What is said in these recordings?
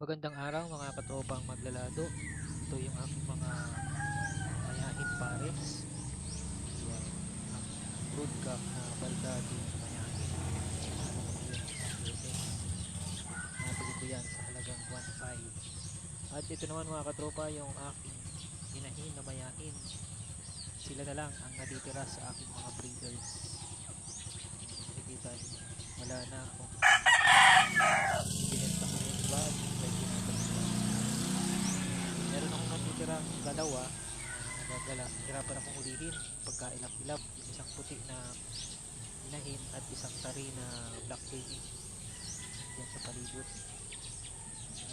Magandang araw mga katropang maglalado. Ito yung aking mga mayahin pares. Yan. Ang broodcock na baldado mayahin. Nabili ko yan sa halagang 1.5. At ito naman mga katropa yung aking inahin na mayahin. Sila na lang ang natitira sa aking mga breeders. Nakikita niyo, wala na akong binenta ko yung iba at may pinapalik ko. Meron natitirang dalawa na nagagala. Hirapan akong ulihin pagkailap-ilap. Yung isang puti na inahin at isang tari na black baby. Yan sa palibot.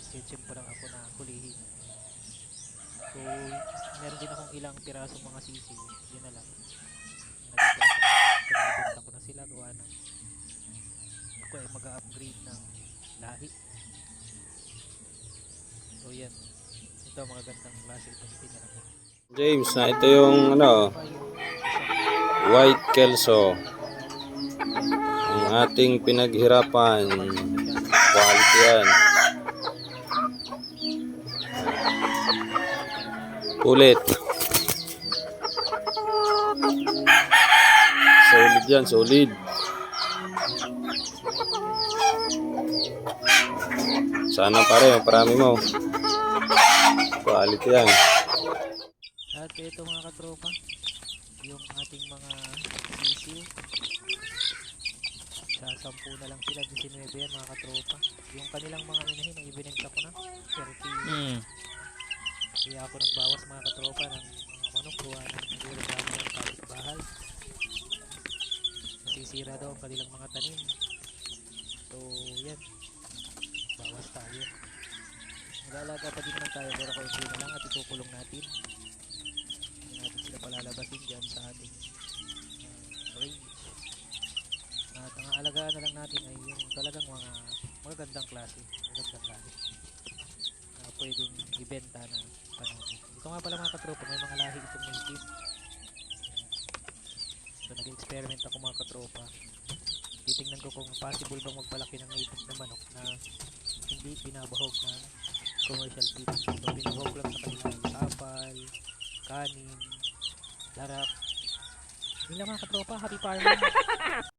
Nagsisim pa lang ako na hulihin. So, meron din akong ilang pirasong mga sisiw. Yun na lang. Pinabenta ko na sila gawa ng ako ay mag-upgrade ng lahi. So yan. Ito mga gandang klase itong tinira ko. James, na ito yung ano, white kelso. Ang ating pinaghirapan. Quality yan. Ulit. Solid yan, solid. Sana pare, parami mo. Quality yan. At ito mga katropa, yung ating mga sisiw. Sa sampu na lang sila, 19 yan mga katropa. Yung kanilang mga inahin, ang ibinenta ko na. 30. Hmm. Kaya ako nagbawas mga katropa ng mga manok kuha ng siguro namin ng kapitbahay. Nasisira daw ang kanilang mga tanim. So, yan. Bawas tayo. Mag-aalaga pa din naman tayo pero kaunti na lang at ikukulong natin. Hindi natin sila palalabasin dyan sa ating uh, range. At ang aalagaan na lang natin ay yung talagang mga magagandang klase. Magagandang klase na pwedeng ibenta na panahon. Ito nga pala mga katropa, may mga lahi itong native. So nag-experiment ako mga katropa. Titingnan ko kung possible bang magpalaki ng native na manok na hindi binabahog ng commercial feed. So binabahog lang sa kanila yung sapal, kanin, larap. Yun lang mga katropa, happy farming!